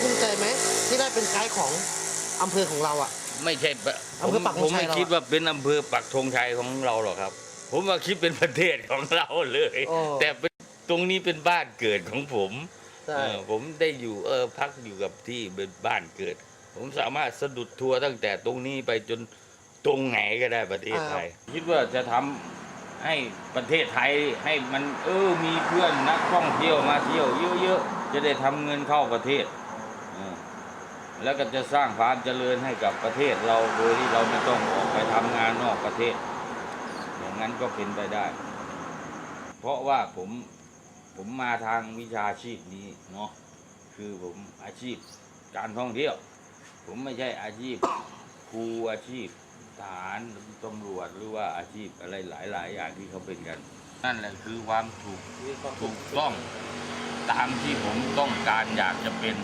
ภูมิใจไหมที่ได้เป็นไกด์ของอำเภอของเราอะ ไม่ใช่ปะอำเภอปักธงชัยผมไม่เราอะคิดว่าเป็นอำเภอปักธงชัยของเราหรอกครับ ผมว่าคิดเป็นประเทศของเราเลย โอ้แต่เป็นตรงนี้เป็นบ้านเกิดของผมใช่เออผมได้อยู่เออพักอยู่กับที่เป็นบ้านเกิด ผมสามารถสะดุดทัวร์ตั้งแต่ตรงนี้ไปจนตรงไหนก็ได้ประเทศไทย คิดว่าจะทำให้ประเทศไทยให้มันเออมีเพื่อนนักท่องเที่ยวมาเที่ยวเยอะๆจะได้ทำเงินเข้าประเทศเออ แล้วก็จะสร้างความเจริญให้กับประเทศเราโดยที่เราไม่ต้องออกไปทำงานนอกประเทศ อย่างนั้นก็เป็นไปได้ เพราะว่าผมผมมาทางวิชาชีพนี้เนาะคือผมอาชีพการท่องเที่ยว ผมไม่ใช่อาชีพครูอาชีพทหารตำรวจหรือว่าอาชีพอะไรหลาย ๆ อย่างที่เขาเป็นกัน นั่นแหละคือความถูกถูกต้องตามที่ผมต้องการอยากจะเป็น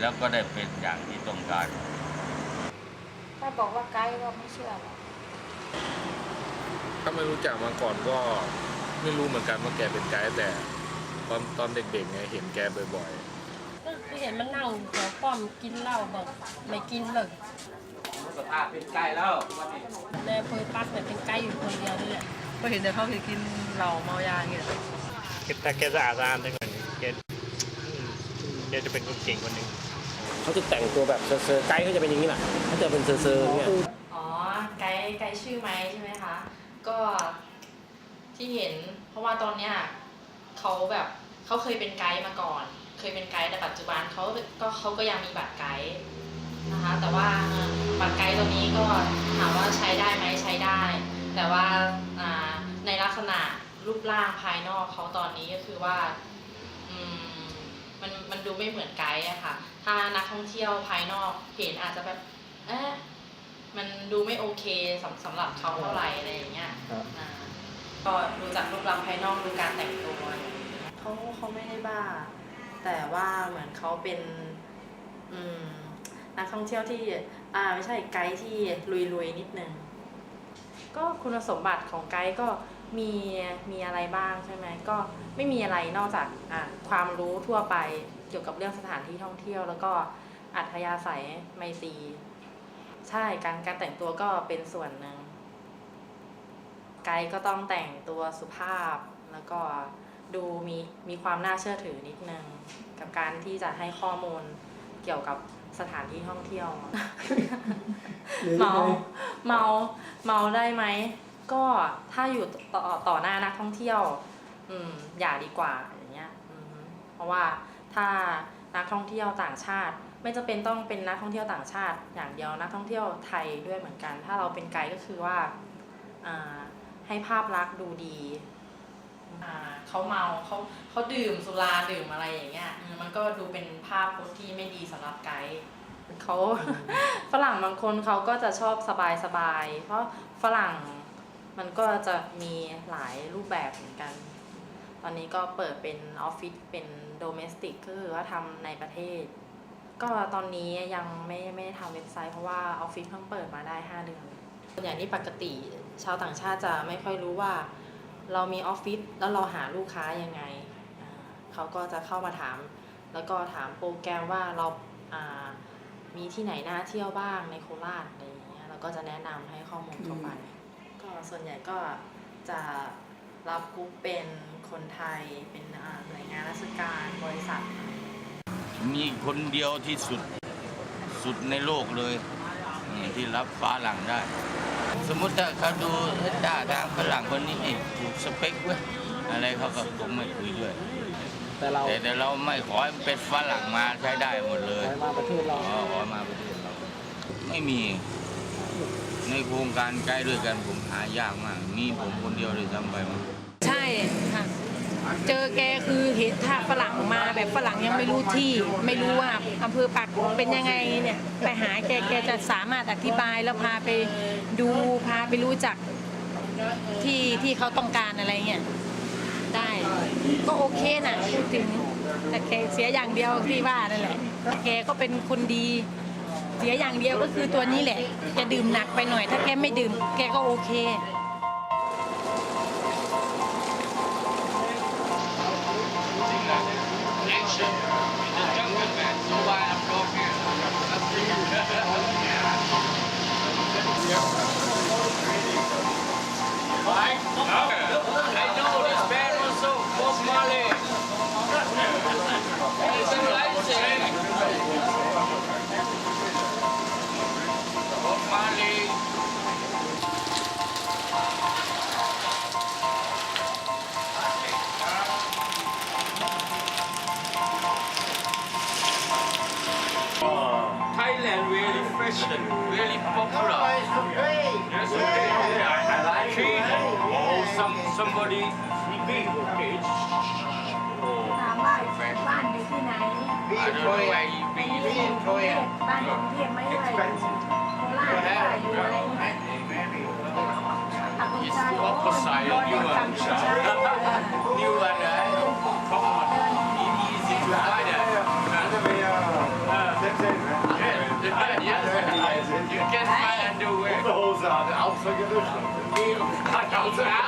แล้วก็ได้เป็นอย่างที่ต้องการ ถ้าบอกว่าไกด์ก็ไม่เชื่อหรอกถ้าไม่รู้จักมาก่อนก็ไม่รู้เหมือนกันว่าแกเป็นไกด์แต่ตอนตอนเด็กๆไงเห็นแกบ่อยก็คือเห็นมันนั่งแถวป้อมกินเหล้าบอกไม่กินเลยสภาพเป็นไกลแล้ววันนี้ในอำเภอปักแต่ยเป็นไกด์อยู่คนเดียวนี่แหละก็เห็นแต่เขาเคยกินเหล้าเมายาอย่างเงี้ยแต่แกสะอาดสะอาดแต่ก่อนแกอืมแกจะเป็นคนเก่งคนหนึ่ง เขาจะแต่งตัวแบบเซอร์ไกด์เขาจะเป็นอย่างนี้แหละเขาจะเป็นเซอร์ๆเนี่ยอ๋อไกด์ไกด์ชื่อไหมใช่ไหมคะ ก็ที่เห็น เพราะว่าตอนเนี้ยเขาแบบเขาเคยเป็นไกด์มาก่อน เคยเป็นไกด์แต่ปัจจุบันเขาก็เขาก็ยังมีบัตรไกด์นะคะ แต่ว่าบัตรไกด์ตัวนี้ก็ถามว่าใช้ได้ไหมใช้ได้ แต่ว่าในลักษณะรูปร่างภายนอกเขาตอนนี้ก็คือว่าอืม มันมันดูไม่เหมือนไกด์อะค่ะ ถ้านักท่องเที่ยวภายนอกเห็นอาจจะแบบเอ๊ะมันดูไม่โอเคสำสำหรับเขาเท่าไหร่อะไรอย่างเงี้ยครับ อ่าก็ดูจากรูปลักษณ์ภายนอกดูการแต่งตัวเขาเขาไม่ได้บ้า แต่ว่าเหมือนเขาเป็นอืมนักท่องเที่ยวที่ อ่าไม่ใช่ไกด์ที่ลุยๆนิดนึง ก็คุณสมบัติของไกด์ก็ มีมีอะไรบ้างใช่ไหมก็ไม่มีอะไรนอกจากอะความรู้ทั่วไปเกี่ยวกับเรื่องสถานที่ท่องเที่ยว แล้วก็อัธยาศัยไมตรีใช่การการแต่งตัวก็เป็นส่วนหนึ่งไกด์ก็ต้องแต่งตัวสุภาพ แล้วก็ดูมีมีความน่าเชื่อถือนิดนึงกับการที่จะให้ข้อมูลเกี่ยวกับสถานที่ท่องเที่ยว เมา เมา เมาได้ไหม ก็ถ้าอยู่ต่อต่อหน้านักท่องเที่ยว อืมอย่าดีกว่าอย่างเงี้ยอืมเพราะว่าถ้านักท่องเที่ยวต่างชาติ ไม่จำเป็นต้องเป็นนักท่องเที่ยวต่างชาติ อย่างเดียวนักท่องเที่ยวไทยด้วยเหมือนกัน ถ้าเราเป็นไกด์ก็คือว่าอ่าให้ภาพลักษณ์ดูดีอ่าเขาเมาเขาเขาดื่มสุราดื่มอะไรอย่างเงี้ยอืมมันก็ดูเป็นภาพพจน์ที่ไม่ดีสำหรับไกด์ เขา ฝรั่งบางคนเขาก็จะชอบสบายสบายๆเพราะฝรั่ง มันก็จะมีหลายรูปแบบเหมือนกัน ตอนนี้ก็เปิดเป็นออฟฟิศเป็นโดเมสติกก็คือว่าทำในประเทศ ก็ตอนนี้ยังไม่ไม่ได้ทำเว็บไซต์เพราะว่าออฟฟิศเพิ่งเปิดมาได้ 5 เดือนส่วนใหญ่นี่ปกติชาวต่างชาติจะไม่ค่อยรู้ว่า เรามีออฟฟิศแล้วเราหาลูกค้ายังไง เขาก็จะเข้ามาถาม แล้วก็ถามโปรแกรมว่าเราามีที่ไหนน่าเที่ยวบ้างในโคราชอะไรอย่างเงี้ยเราก็จะแนะนำให้ข้อมูลเข้าไป ก็ส่วนใหญ่ก็จะรับกรุ๊ปเป็นคนไทยเป็นอ่าหน่วยงานราชการบริษัท มีคนเดียวที่สุดสุดในโลกเลยอืมที่รับฝรั่งได้ สมมติถ้าเขาดูจ้าทางฝรั่งคนนี้เองถูกสเปคเว้ยอะไรเขาก็คงไม่คุยด้วย แต่เราแต่แต่เราไม่ขอให้เป็นฝรั่งมาใช้ได้หมดเลยไปมาประเทศเราขอขอมาประเทศเรา ไม่มี ในโครงการใกล้ด้วยกันผมหายากมาก มีผมคนเดียวเลยซ้ำไปมั้งใช่ค่ะ เจอแกคือเห็นถ้าฝรั่งมาแบบฝรั่งยังไม่รู้ที่ ไม่รู้ว่าอำเภอปักเป็นยังไงเนี่ยไปหาแกแกจะสามารถอธิบายแล้วพาไปดูพาไปรู้จักที่ที่เขาต้องการอะไรเงี้ยได้ก็โอเคนะพูดถึงแต่แกเสียอย่างเดียวที่ว่านั่นแหละแกก็เป็นคนดี เสียอย่างเดียวก็คือตัวนี้แหละแกดื่มหนักไปหน่อย ถ้าแกไม่ดื่ม แกก็โอเค อยู่อะไรเงี้ยอากุ It's ชา the opposite of you กั and มพูชา You and I. Come on. It's easy to find it. Yeah, yes. You can find underwear. Cut out out.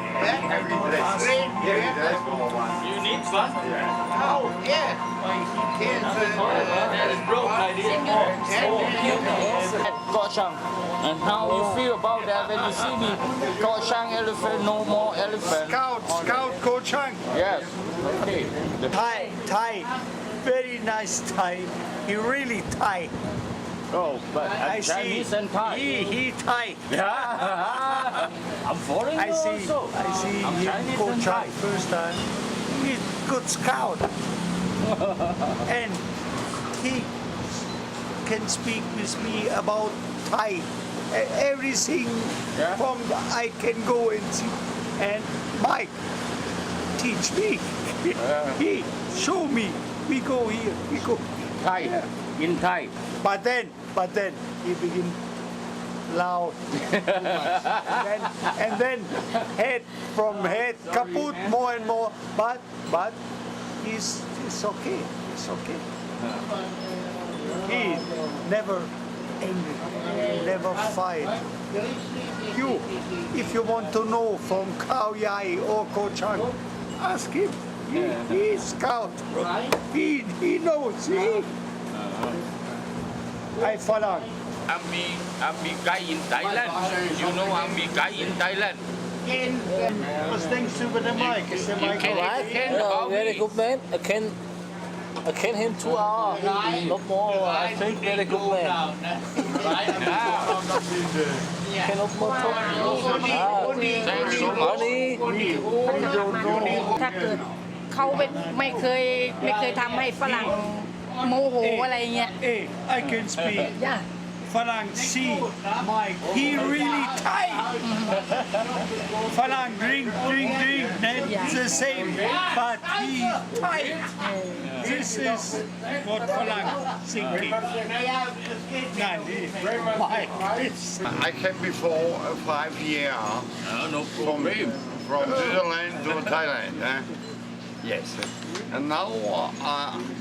Right? Heavy dress. Heavy dress for one. You need one? Yeah. Oh, yeah. That is broke like this. Gochang. And how you feel about that when you see the Gochang elephant, no more elephant? Scout, Scout Ko Chang. Yes. Okay. The Thai, Thai, very nice Thai. He really Thai. Oh, but I see. Chinese and Thai. He, he Thai. Yeah. I'm foreigner I see. also. I see I'm Chinese and Thai. first time. He's good scout. and he can speak with me about Thai. Everything Yeah. from I can go and see. And Mike teach me. he show me. We go here. We go. Thai. In Thai. But then, but then he begin loud. too much. and, then, and then head from head kaput more and more. But but he's he's okay. He's okay. He never angry. Never fight. You, if you want to know from Kao Yai or Ko Chang, ask him. He, he's scout. He, he knows. He, uh-huh. I Falang. Ami, Ami guy in Thailand. You know Ami guy in Thailand. Was thanks to the mic. Is the You mic can, alright? you can Yeah, call very me. good man. I can I can him two hours. Not more. I think very good man. Can not more talk. Ah, Thanks so much. money. ถ้าเกิดเขาเป็นไม่เคยไม่เคยทำให้ฝรั่ง โมโหอะไรเงี้ย Hey, I can speak. ย่า Falang see Mike. He really tight. Falang drink, drink, drink. That's the same, but he tight. This is what Falang thinking. Nandi, Mike. It's I came before uh, five years Uh, no from, problem. from Switzerland to Thailand. eh? Yes. And now uh,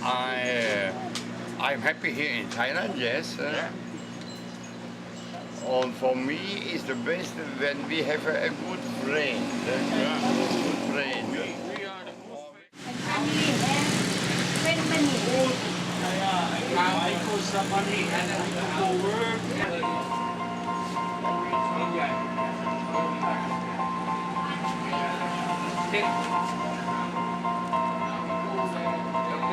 I, uh, I'm happy here in Thailand, yes. uh, And for me, it's the best when we have a, a good friend. eh? Good friend. เป็นมันห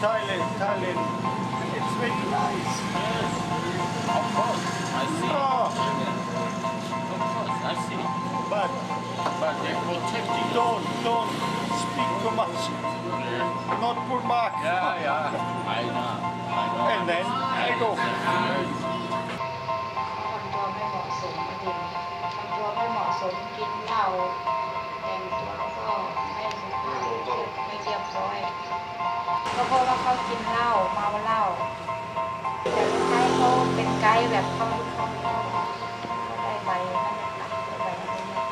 Thailand, Thailand. It's very nice. Yes. Of course. I see. Oh. Of course, I see. But, but they protect you. Don't, don't speak too much. Yeah. Not for much. Yeah, yeah. I know. I know. And then I go. ทำตัวไม่เหมาะสมจริงทำตัวไม่เหมาะสมกินเหล้า ก็เพราะว่าเขากินเหล้าเมาเหล้าแต่สุดท้ายเขาเป็นไกด์แบบเขาเขาเขาได้ใบนั่นแหละได้ใบนี่ย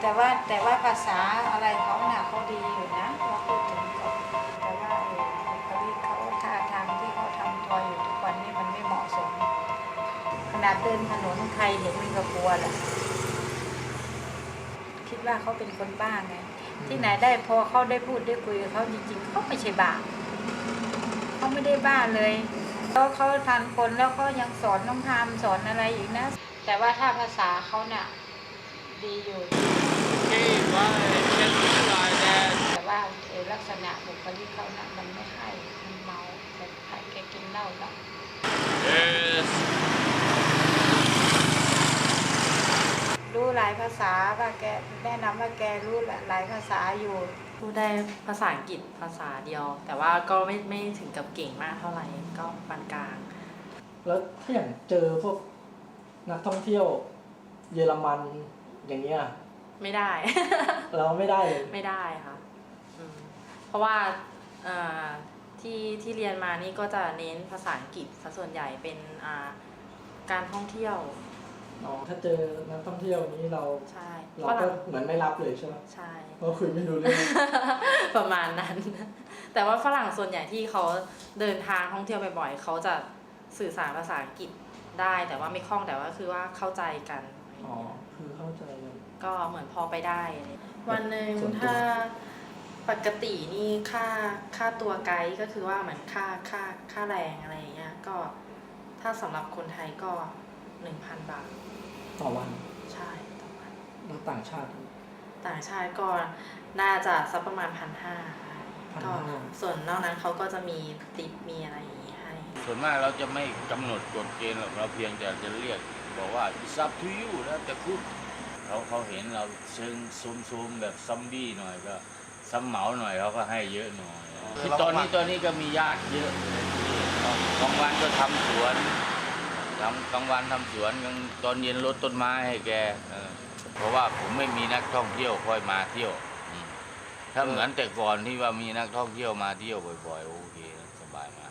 แต่ว่าแต่ว่าภาษาอะไรเขาน่ะเขาดีอยู่นะเราพูดถึงเขาแต่ว่าเออบุคลิกเขาท่าทางที่เขาทำตัวอยู่ทุกวันนี้มันไม่เหมาะสม ขนาดเดินถนนใครเห็นมันก็กลัวแหละคิดว่าเขาเป็นคนบ้าไง ที่ไหนได้พอเขาได้พูดได้คุยกับเขาจริงๆเขาไม่ใช่บ้าเขาไม่ได้บ้าเลยแล้วเขาทันคนแล้วก็ยังสอนน้องทามสอนอะไรอีกนะ แต่ว่าถ้าภาษาเขาน่ะดีอยู่ Okay, bye. Can you try that? แต่ว่าลักษณะบุคลิกเขาน่ะมันไม่ให้มันเมาแต่ใครแกกินเหล้าแล้ว Yes. รู้หลาย ภาษาว่าแกแนะนำว่าแกรู้หลายภาษาอยู่ พูดได้ภาษาอังกฤษภาษาเดียว แต่ว่าก็ไม่ไม่ถึงกับเก่งมากเท่าไหร่ก็ปานกลาง แล้วถ้าอย่างเจอพวกนักท่องเที่ยวเยอรมันอย่างเงี้ย ไม่ได้ เราไม่ได้เลย ไม่ได้ค่ะอืมเพราะว่าเอ่อที่ที่เรียนมานี่ก็จะเน้นภาษาอังกฤษซะส่วนใหญ่เป็นอ่าการท่องเที่ยว อ๋อถ้าเจอนักท่องเที่ยวนี้เราใช่เราฝก็รั่งเหมือนไม่รับเลยใช่ไหมใช่ เพราะคุยไม่รู้เรื่อง ประมาณนั้น แต่ว่าฝรั่งส่วนใหญ่ที่เขาเดินทางท่องเที่ยวบ่อยๆเขาจะสื่อสารภาษาอังกฤษได้ แต่ว่าไม่คล่องแต่ว่าคือว่าเข้าใจกันอ๋อ คือเข้าใจกันก็เหมือนพอไปได้อะไรอย่างเงี้ยวันหนึ่งส่วนตัว ถ้าปกตินี่ค่าค่าตัวไกด์ก็คือว่าเหมือนค่าค่าค่าแรงอะไรอย่างเงี้ยก็ถ้าสำหรับคนไทยก็ หนึ่งพันบาท ต่อวันใช่ต่อวัน แล้วต่างชาติ ต่างชาติก็น่าจะสักประมาณพันห้าก็1,500 ส่วนนอกนั้นเขาก็จะมีติปมีอะไรอย่างงี้ให้ ส่วนมากเราจะไม่กำหนดกฎเกณฑ์หรอกเราเพียงแต่จะเรียก บอกว่า it's up to you แล้วแต่คุณเขาเขาเห็นเราเชิงซูมๆแบบซัมบี้หน่อยก็ซัมเหมาหน่อยเขาก็ให้เยอะหน่อยคือตอนนี้ตอนนี้ก็มีญาติเยอะกลางวันก็ทำสวน ทำกลางวันทำสวนกลางตอนเย็นรดต้นไม้ให้แกเออเพราะว่าผมไม่มีนักท่องเที่ยวคอยมาเที่ยวอืมถ้าเหมือนแต่ก่อนที่ว่ามีนักท่องเที่ยวมาเที่ยวบ่อยๆโอ้